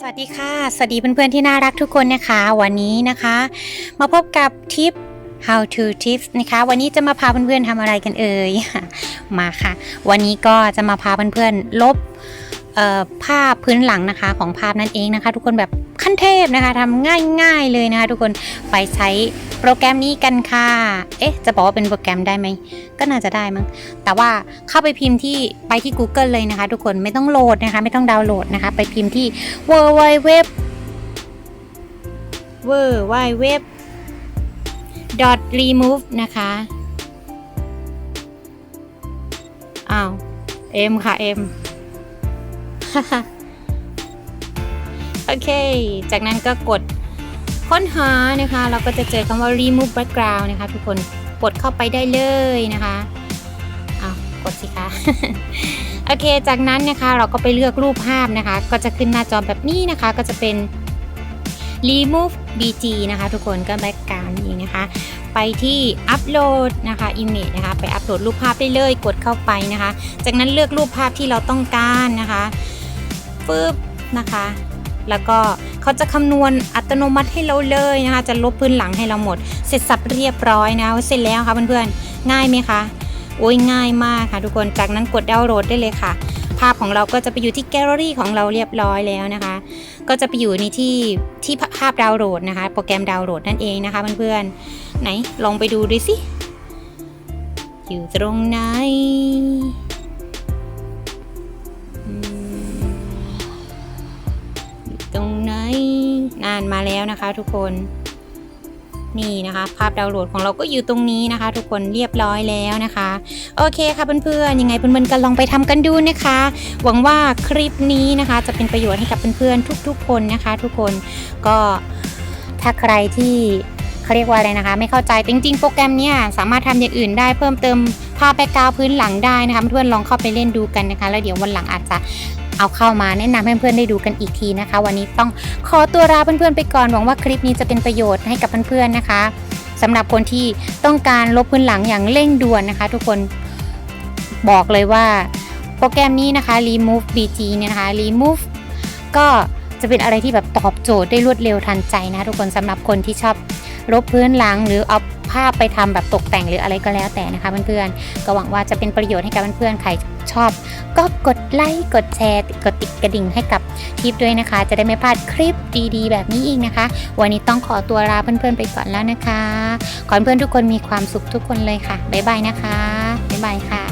สวัสดีค่ะ สวัสดีเพื่อนๆที่น่ารักทุกคนนะคะ วันนี้นะคะ มาพบกับทิป how to tips นะคะ วันนี้จะมาพาเพื่อนๆทำอะไรกันเอ่ยมาค่ะ วันนี้ก็จะมาพาเพื่อนๆลบภาพพื้นหลังนะคะของภาพนั่นเองนะคะ ทุกคนแบบ ขั้นเทพนะคะทำง่ายๆเลยนะคะทุกคนไปใช้โปรแกรมนี้กันค่ะ เอ๊ะ จะบอกว่าเป็นโปรแกรมได้ไหม ก็น่าจะได้มั้ง แต่ว่าเข้าไปพิมพ์ที่ไปที่ Google เลยนะคะ ทุกคนไม่ต้องโหลดนะคะ ไม่ต้องดาวน์โหลดนะคะ ไปพิมพ์ที่ w w w w w w dot remove นะคะอ้าวเอ็มค่ะเอ็ม โอเค จากนั้นก็กดค้นหานะคะ เราก็จะเจอคำว่า remove background นะคะ ทุกคนกดเข้าไปได้เลยนะคะอ้ากดสิคะโอเค จากนั้นนะคะเราก็ไปเลือกรูปภาพนะคะ ก็จะขึ้นหน้าจอแบบนี้นะคะ ก็จะเป็น remove bg นะคะ ทุกคนก็ background นี่นะคะ ไปที่ upload นะคะ image นะคะ ไปอัปโหลดรูปภาพได้เลย กดเข้าไปนะคะ จากนั้นเลือกรูปภาพที่เราต้องการนะคะปึ๊บนะคะ แล้วก็เขาจะคำนวณอัตโนมัติให้เราเลยนะคะ จะลบพื้นหลังให้เราหมด เสร็จสับเรียบร้อยนะเสร็จแล้วค่ะเพื่อนๆ ง่ายไหมคะโอ้ยง่ายมากค่ะทุกคนจากนั้นกดดาวน์โหลดได้เลยค่ะ ภาพของเราก็จะไปอยู่ที่แกลเลอรี่ของเราเรียบร้อยแล้วนะคะ ก็จะไปอยู่ในที่ที่ภาพดาวน์โหลดนะคะ โปรแกรมดาวน์โหลดนั่นเองนะคะเพื่อนๆไหนลองไปดูดูสิอยู่ตรงไหนานมาแล้วนะคะทุกคน นี่นะคะ ภาพดาวน์โหลดของเราก็อยู่ตรงนี้นะคะ ทุกคนเรียบร้อยแล้วนะคะ โอเคค่ะเพื่อนๆยังไงเพื่อนๆก็ลองไปทำกันดูนะคะ หวังว่าคลิปนี้นะคะ จะเป็นประโยชน์ให้กับเพื่อนๆทุก ๆ คนนะคะ ทุกคนก็ถ้าใครที่เขาเรียกว่าอะไรนะคะ ไม่เข้าใจจริงๆ โปรแกรมเนี้ยสามารถทำอย่างอื่นได้เพิ่มเติมภาพแบ็กกราวพื้นหลังได้นะคะเพื่อนๆลองเข้าไปเล่นดูกันนะคะ แล้วเดี๋ยววันหลังอาจจะ เอาเข้ามาแนะนำให้เพื่อนๆได้ดูกันอีกทีนะคะ วันนี้ต้องขอตัวลาเพื่อนๆไปก่อนหวังว่าคลิปนี้จะเป็นประโยชน์ให้กับเพื่อนๆนะคะสำหรับคนที่ต้องการลบพื้นหลังอย่างเร่งด่วนนะคะ ทุกคนบอกเลยว่าโปรแกรมนี้นะคะ remove bg เนี่ยนะคะ remove ก็จะเป็นอะไรที่แบบตอบโจทย์ได้รวดเร็วทันใจนะ ทุกคนสำหรับคนที่ชอบลบพื้นหลังหรือเอา ภาพไปทำแบบตกแต่งหรืออะไรก็แล้วแต่นะคะเพื่อนๆก็หวังว่าจะเป็นประโยชน์ให้กับเพื่อนๆใครชอบ ก็กดไลค์กดแชร์กดติดกระดิ่งให้กับทิปด้วยนะคะ จะได้ไม่พลาดคลิปดีๆ แบบนี้อีกนะคะ วันนี้ต้องขอตัวลาเพื่อนๆไปก่อนแล้วนะคะ ขอให้เพื่อนทุกคนมีความสุขทุกคนเลยค่ะบ๊ายบายนะคะบ๊ายบายค่ะ